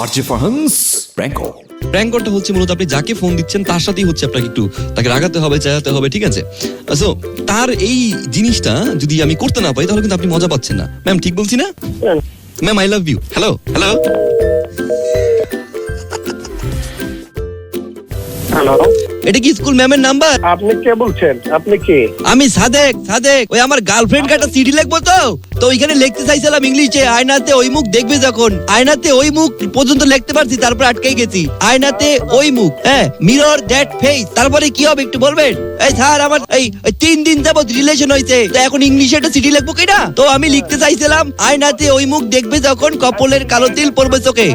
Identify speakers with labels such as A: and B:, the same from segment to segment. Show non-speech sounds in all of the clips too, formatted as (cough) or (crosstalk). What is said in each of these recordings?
A: RJ ফাহান্স প্র্যাঙ্কো।
B: হচ্ছে মূলত আপনি যাকে ফোন দিচ্ছেন তার সাথেই হচ্ছে আপনাকে একটু তাকে রাগাতে হবে চাইতে হবে ঠিক আছে? সো তার এই জিনিসটা যদি আমি করতে না পারি তাহলে কিন্তু আপনি মজা পাচ্ছেন না। ম্যাম ঠিক বলছি না? Ma'am I love you hello hello
C: hello
B: এটা কি স্কুল ম্যামের নাম্বার
C: আপনি কে বলছেন? আপনি কে?
B: আমি সাদেক সাদেক। ওই আমার গার্লফ্রেন্ড একটা সিডি লিখব তো? তো ওইখানে লিখতে চাইছিলাম ইংলিশে আয়নাতে ওই মুখ দেখবে যখন। আয়নাতে ওই মুখ পর্যন্ত লিখতে পারছি তারপর আটকে গেছি। আয়নাতে ওই মুখ হ্যাঁ মিরর দ্যাট ফেস তারপরে কি হবে একটু বলবেন? এই স্যার আমার এই তিন দিন যাবত রিলেশন হয়েছে তো এখন ইংলিশে একটা সিডি লিখব কিনা? তো আমি লিখতে চাইছিলাম আয়নাতে ওই মুখ দেখবে যখন কপলের কালো তিল পড়বে চোখে।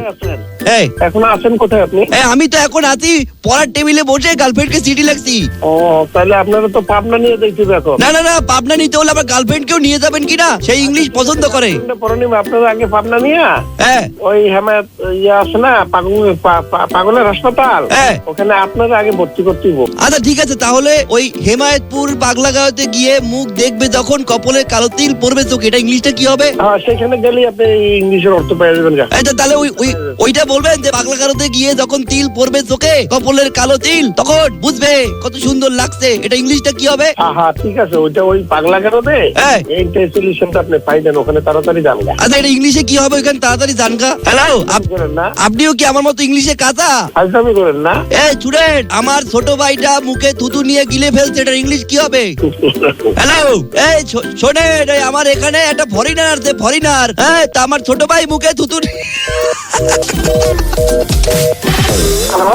B: এই।
C: এখন আছেন কোথায় আপনি?
B: আমি তো এখন আছি পড়ার টেবিলে বসে গার্লফ্রেন্ডকে সিডি লাগছি
C: ও তাহলে আপনারা তো পাবনা নিয়ে দেখছি এখন
B: না না না পাবনা নিতে হলে আমার গার্লফ্রেন্ড কেও নিয়ে যাবেন কিনা? সেই ইংলিশ পছন্দ করে।
C: পরনিম আপনারা আগে পাবনা নিয়ে?
B: হ্যাঁ।
C: ওই হেমায়ত ইয়ে আছে না পাগলের হাসপাতাল?
B: হ্যাঁ।
C: ওখানে আপনারা আগে ভর্তি করতে।
B: আচ্ছা ঠিক আছে তাহলে ওই হেমায়তপুর পাগলাগাঁওতে গিয়ে মুখ দেখবে যখন কপলের কালো তিল পড়বে চোখে। এটা ইংলিশটা কি হবে?
C: হ্যাঁ সেখানে গেলে আপনি ইংলিশের অর্থ পেয়ে যাবেন
B: তো তাহলে ওই ওই ওইটা বলবেন যে পাগলাগাঁওতে গিয়ে যখন তিল পড়বে চোখে কপলের কালো তিল তখন বুঝবে? কত সুন্দর লাগছে। এটা ইংলিশটা কি হবে?
C: হ্যাঁ হ্যাঁ ঠিক আছে ওইটা ওই পাগলা
B: হ্যাঁ।
C: এইটা সলিউশনটা আপনি পাইলেন ওখানে তাড়াতাড়ি
B: আচ্ছা এটা ইংলিশে কি হবে ওইখানে তাড়াতাড়ি জানগা? হ্যালো
C: করেন না।
B: আপনিও কি আমার মতো ইংলিশে কাঁচা?
C: ফাজলামি করেন না।
B: এই স্টুডেন্ট আমার ছোট ভাইটা মুখে থুতু নিয়ে গিলে ফেলছে এটা ইংলিশ কি হবে? হ্যালো এই শো- শোনেন এই আমার এখানে একটা ফরিনার আছে ফরিনার হ্যাঁ তা আমার ছোট ভাই মুখে থুতু নি- হ্যালো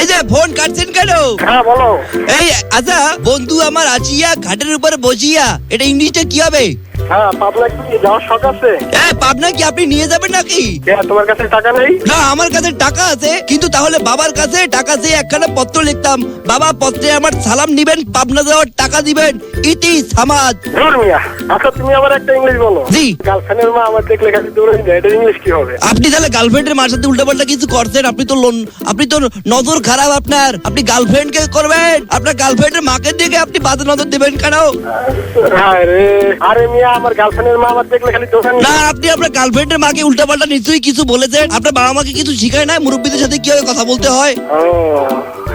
B: এই যে ফোন কাটছেন কেন?
C: হ্যাঁ
B: এই আচ্ছা বন্ধু আমার আছিয়া ঘাটের উপর বসিয়া এটা ইংলিশটা কি হবে?
C: হ্যাঁ পাবনা কি? যাওয়ার শখ আছে?
B: এ পাবনা কি আপনি নিয়ে যাবেন নাকি?
C: হ্যাঁ তোমার কাছে টাকা নেই?
B: না আমার কাছে টাকা আছে কিন্তু তাহলে বাবার কাছে টাকা চেয়ে একখানা পত্র লিখতাম। বাবা পত্রে আমার সালাম নিবেন পাবনা যাওয়ার টাকা দিবেন। ইতি
C: মিয়া আচ্ছা তুমি আবার একটা ইংলিশ বলো।
B: জি।
C: গার্লফ্রেন্ডের মা আমার দেখলে খালি দৌড়ে যায় এটা ইংলিশ কি হবে?
B: আপনি তাহলে গার্লফ্রেন্ডের মার সাথে উল্টাপাল্টা কিছু করছেন? আপনি তো লোন আপনি তো নজর খারাপ আপনার। আপনি গার্লফ্রেন্ড কে করবেন। আপনার গার্লফ্রেন্ডের মাকে দেখে আপনি বাজে নজর দেবেন কেন?
C: আরে আরে মিয়া আমার গার্লফ্রেন্ডের মা আমার দেখলে খালি দৌড়ান
B: না আপনি আপনার গার্লফ্রেন্ডের মাকে উল্টাপাল্টা নিশ্চয়ই কিছু বলেছেন। আপনার বাবা মাকে কিছু শিখায় না মুরব্বীদের সাথে কীভাবে কথা বলতে হয়?
C: ও।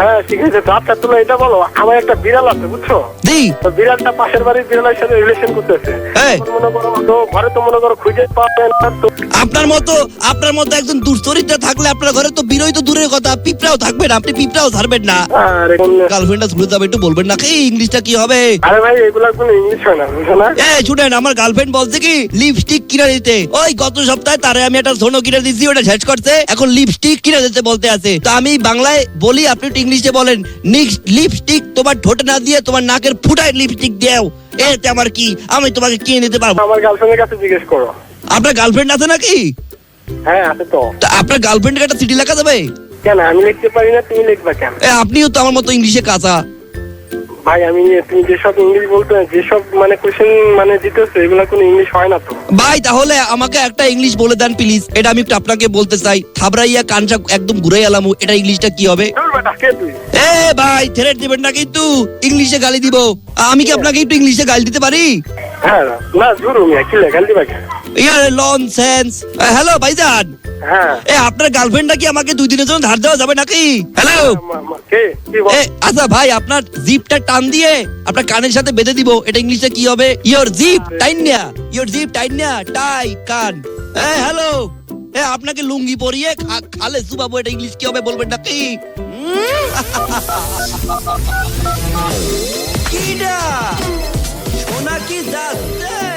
C: হ্যাঁ ঠিক আছে তো আচ্ছা তুমি এটা বলো আমার একটা বিড়াল আছে বুঝছ?
B: জি
C: তো বিড়ালটা পাশের বাড়ির বিড়ালের সাথে রিলেশন করতেছে।
B: এই।
C: মনে করো তো ঘরে তো মনে করো খুঁজে পাবেন না তো
B: আপনার মতো আপনার মতো একজন দুশ্চরিত্রা থাকলে আপনার ঘরে তো বিরোই তো দূরের কথা পিঁপড়াও থাকবে না আপনি পিঁপড়াও ছাড়বেন না।
C: আরে
B: গার্লফ্রেন্ডটা যাবে একটু বলবেন না কি ইংলিশটা কি হবে?
C: আরে ভাই এগুলা কোনো ইংলিশ হয় না বুঝছ না?
B: এ শুনেন আমার গার্লফ্রেন্ড বলছে কি লিপস্টিক কিনে দিতে। ওই গত সপ্তাহে তারে আমি একটা সোনো কিনে দিচ্ছি ওটা শেষ করছে এখন লিপস্টিক কিনে দিতে বলতে আছে। তো আমি বাংলায় বলি আপনি ইংলিশে বলেন লিপস্টিক তোমার ঠোঁটে না দিয়ে তোমার নাকের ফুটায় লিপস্টিক দেও এতে আমার কি? আমি তোমাকে কিনে দিতে পারব?
C: আমার গার্লফ্রেন্ডের কাছে জিজ্ঞেস করো।
B: আপনার গার্লফ্রেন্ড আছে নাকি?
C: হ্যাঁ আছে তো।
B: আপনার গার্লফ্রেন্ডের একটা চিঠি লেখা যাবে?
C: কেন? আমি লিখতে পারি না তুমি লিখবা কেন?
B: আপনিও তো আমার মতো ইংলিশে কাঁচা।
C: ভাই আমি তুমি যেসব ইংলিশ বলতে যেসব মানে কোশ্চেন মানে দিতেছো এগুলা কোনো ইংলিশ হয় না তো।
B: ভাই তাহলে আমাকে একটা ইংলিশ বলে দেন প্লিজ এটা আমি একটু আপনাকে বলতে চাই। থাবরাইয়া কানসা একদম ঘুরে এলাম এটা ইংলিশটা কি হবে? এ ভাই থ্রেট দিবেন না কিন্তু। ইংলিশে গালি দিব। আমি কি আপনাকে একটু ইংলিশে গালি দিতে পারি?
C: হ্যাঁ না জুরু মিয়া কি লেখাল দিবা
B: ইয়ার লন সেন্স হ্যালো ভাইজান।
C: হ্যাঁ।
B: এ আপনার গার্লফ্রেন্ডটা কি আমাকে দুই দিনের জন্য ধার দেওয়া যাবে নাকি? হ্যালো আচ্ছা ভাই আপনার জিপটা টান দিয়ে আপনার কানের সাথে বেঁধে দিব। এটা ইংলিশে কি হবে? ইয়োর জিপ টাইনিয়া ইয়োর জিপ টাইনিয়া টাই কান। হ্যালো এ আপনাকে লুঙ্গি পরিয়ে খালে সুবাবু এটা ইংলিশ কি হবে বলবেন নাকি? (laughs)
D: কিডা? সোনা কি যাচ্ছে